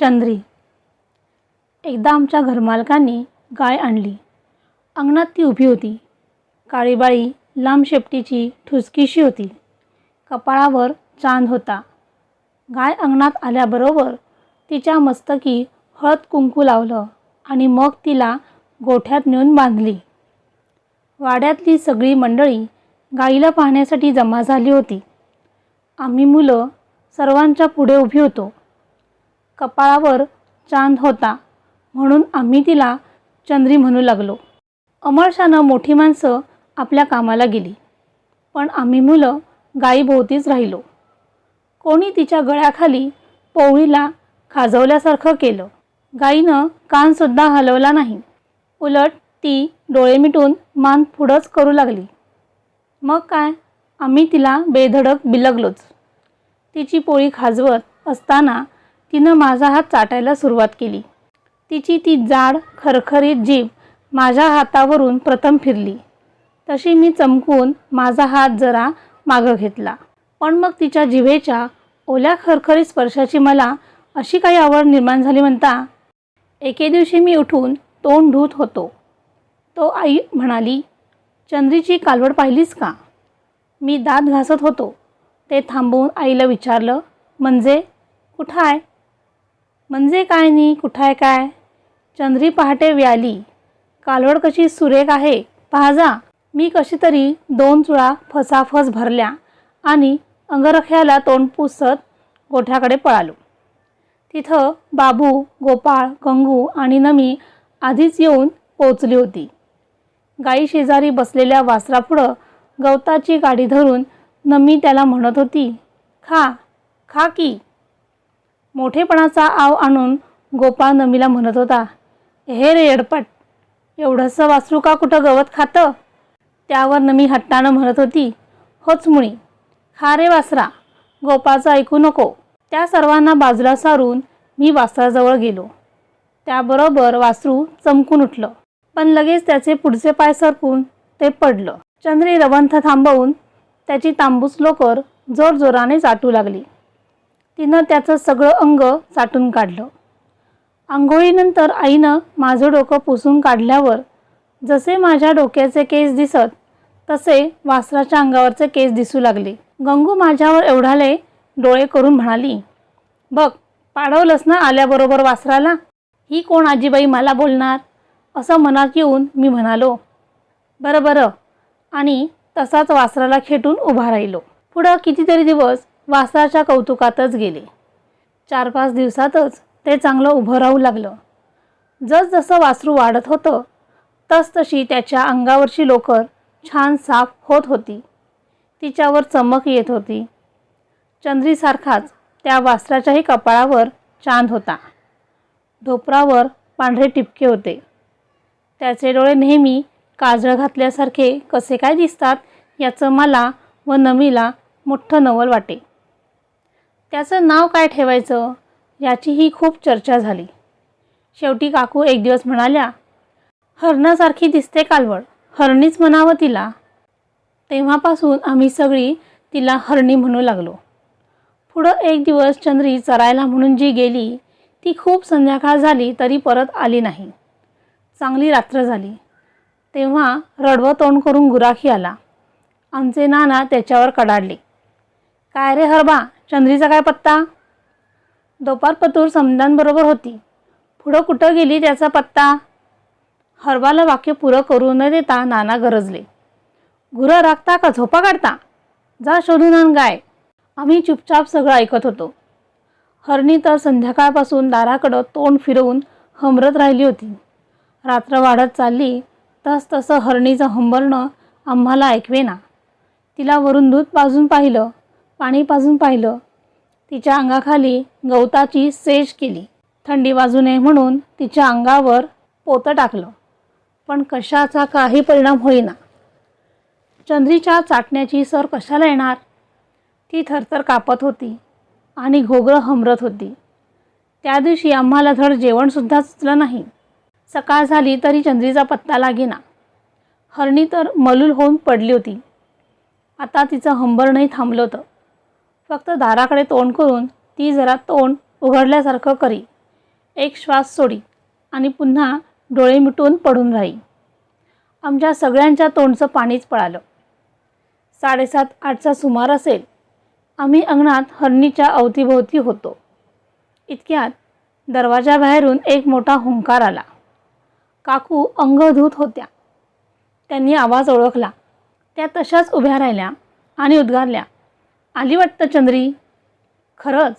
चंद्री. एकदा आमच्या घरमालकांनी गाय आणली. अंगणात ती उभी होती. काळीबाळी लांब शेपटीची ठुसकीशी होती. कपाळावर चांद होता. गाय अंगणात आल्याबरोबर तिच्या मस्तकी हळद कुंकू लावलं आणि मग तिला गोठ्यात नेऊन बांधली. वाड्यातली सगळी मंडळी गाईला पाहण्यासाठी जमा झाली होती. आम्ही मुलं सर्वांच्या पुढे उभी होतो. कपाळावर चांद होता. म्हणून आम्ही तिला चंद्री म्हणू लागलो. अमळशानं मोठी माणसं आपल्या कामाला गेली. पण आम्ही मुलं गायीभोवतीच राहिलो. कोणी तिच्या गळ्याखाली पोवळीला खाजवल्यासारखं केलं. गाईनं कानसुद्धा हलवला नाही. उलट ती डोळे मिटून मान पुढंच करू लागली. मग काय? आम्ही तिला बेधडक बिलगलोच. तिची पोळी खाजवत असताना तिनं माझा हात चाटायला सुरुवात केली. तिची ती जाड खरखरीत जीभ माझ्या हातावरून प्रथम फिरली. तशी मी चमकून माझा हात जरा मागं घेतला. पण मग तिच्या जिभेच्या ओल्या खरखरीत स्पर्शाची मला अशी काही आवड निर्माण झाली म्हणता एके दिवशी मी उठून तोंड धुत होतो. तो आई म्हणाली चंद्रीची कालवड पाहिलीस का? मी दात घासत होतो. ते थांबवून आईला विचारलं म्हणजे कुठं आहे? म्हणजे काय नाही कुठं आहे काय? चंद्री पहाटे व्याली. कालवड कशी सुरेख आहे? पाहजा जा. मी कशी तरी दोन चुळा फसाफस भरल्या आणि अंगरख्याला तोंड पुसत गोठ्याकडे पळालो. तिथं बाबू गोपाळ गंगू आणि नमी आधीच येऊन पोचली होती. गाई शेजारी बसलेल्या वासरापुढं गवताची गाडी धरून नमी त्याला म्हणत होती खा खा की. मोठेपणाचा आव आणून गोपाळ नमीला म्हणत होता हे रे येडपट एवढंसं वासरू का कुठं गवत खातं? त्यावर नमी हट्टानं म्हणत होती होच मुळी खा रे वासरा गोपाळचं ऐकू नको. त्या सर्वांना बाजूला सारून मी वासराजवळ गेलो. त्याबरोबर वासरू चमकून उठलं पण लगेच त्याचे पुढचे पाय सरकून ते पडलं. चंद्री रवंथ थांबवून त्याची तांबूस लोकर जोरजोराने चाटू लागली. तिनं त्याचं सगळं अंग चाटून काढलं. आंघोळीनंतर आईनं माझं डोकं पुसून काढल्यावर जसे माझ्या डोक्याचे केस दिसत तसे वासराच्या अंगावरचे केस दिसू लागले. गंगू माझ्यावर एवढाले डोळे करून म्हणाली बघ पाडवलंस ना आल्याबरोबर वासराला? ही कोण आजीबाई मला बोलणार? असं मनात येऊन मी म्हणालो बरं बरं. आणि तसाच वासराला खेटून उभा राहिलो. पुढं कितीतरी दिवस वासराच्या कौतुकातच गेले. चार पाच दिवसातच ते चांगलं उभं राहू लागलं. जसजसं वासरू वाढत होतं तसतशी त्याच्या अंगावरची लोकर छान साफ होत होती. तिच्यावर चमक येत होती. चंद्रीसारखाच त्या वासराच्याही कपाळावर चांद होता. ढोपरावर पांढरे टिपके होते. त्याचे डोळे नेहमी काजळ घातल्यासारखे कसे काय दिसतात याचं मला व नमीला मोठं नवल वाटे. त्याचं नाव काय ठेवायचं? याचीही खूप चर्चा झाली. शेवटी काकू एक दिवस म्हणाल्या हरणासारखी दिसते कालवड. हरणीच म्हणावं तिला. तेव्हापासून आम्ही सगळी तिला हरणी म्हणू लागलो. पुढं एक दिवस चंद्री चरायला म्हणून जी गेली ती खूप संध्याकाळ झाली तरी परत आली नाही. चांगली रात्र झाली. तेव्हा रडवं तोंड करून गुराखी आला. आमचे नाना त्याच्यावर कडाडले. काय रे हरबा चंद्रीचा काय पत्ता? दोपारपतूर पतूर होती. पुढं कुठं गेली त्याचा पत्ता? हरबाला वाक्य पुरं करू न देता नाना गरजले. गुरं राखता का झोपा काढता? जा शोधून आण गाय. आम्ही चुपचाप सगळं ऐकत होतो. हरणी तर संध्याकाळपासून दाराकडं तोंड फिरवून हमरत राहिली होती. रात्र वाढत चालली तस तसं हरणीचं हंबरणं आम्हाला ऐकवेना. तिला वरून दूध पाजून पाहिलं. पाणी पाजून पाहिलं. तिच्या अंगाखाली गवताची सेज केली. थंडी वाजू नये म्हणून तिच्या अंगावर पोतं टाकलं. पण कशाचा काही परिणाम होईना. चंद्रीच्या चाटण्याची सर कशाला येणार? ती थरथर कापत होती आणि घोगरं हमरत होती. त्या दिवशी आम्हाला धड जेवणसुद्धा सुचलं नाही. सकाळ झाली तरी चंद्रीचा पत्ता लागेना. हरणी तर मलूल होऊन पडली होती. आता तिचं हंबरणही थांबलं होतं. फक्त दाराकडे तोंड करून ती जरा तोंड उघडल्यासारखं करी. एक श्वास सोडी आणि पुन्हा डोळे मिटून पडून राही. आमच्या सगळ्यांच्या तोंडचं पाणीच पळालं. साडेसात आठचा सुमार असेल. आम्ही अंगणात हरणीच्या अवतीभोवती होतो. इतक्यात दरवाजाबाहेरून एक मोठा हुंकार आला. काकू अंग धूत होत्या. त्यांनी आवाज ओळखला. त्या तशाच उभ्या राहिल्या आणि उद्गारल्या. आली वाटतं चंद्री? खरंच.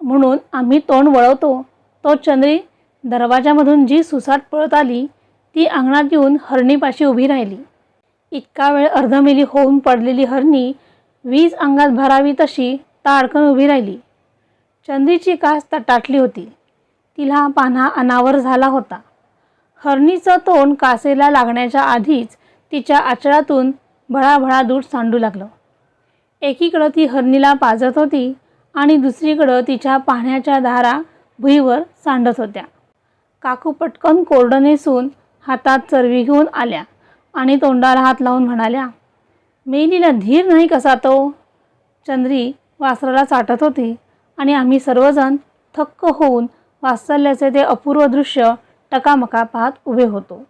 म्हणून आम्ही तोंड वळवतो. तो चंद्री दरवाजामधून जी सुसाट पळत आली ती अंगणात येऊन हरणीपाशी उभी राहिली. इतका वेळ अर्धमेली होऊन पडलेली हरणी वीज अंगात भरावी तशी ताडकन उभी राहिली. चंद्रीची कास तटाटली होती. तिला पान्हा अनावर झाला होता. हरणीचं तोंड कासेला लागण्याच्या आधीच तिच्या आचळातून भळाभळा दूध सांडू लागलं. एकीकडं ती हरणीला पाजत होती आणि दुसरीकडं तिच्या पाण्याच्या धारा भुईवर सांडत होत्या. काकू पटकन कोरडं नेसून हातात चरवी घेऊन आल्या आणि तोंडाला हात लावून म्हणाल्या मेलीला धीर नाही कसा तो? चंद्री वासराला चाटत होती आणि आम्ही सर्वजण थक्क होऊन वात्सल्याचे ते अपूर्व दृश्य टकामका पाहत उभे होतो.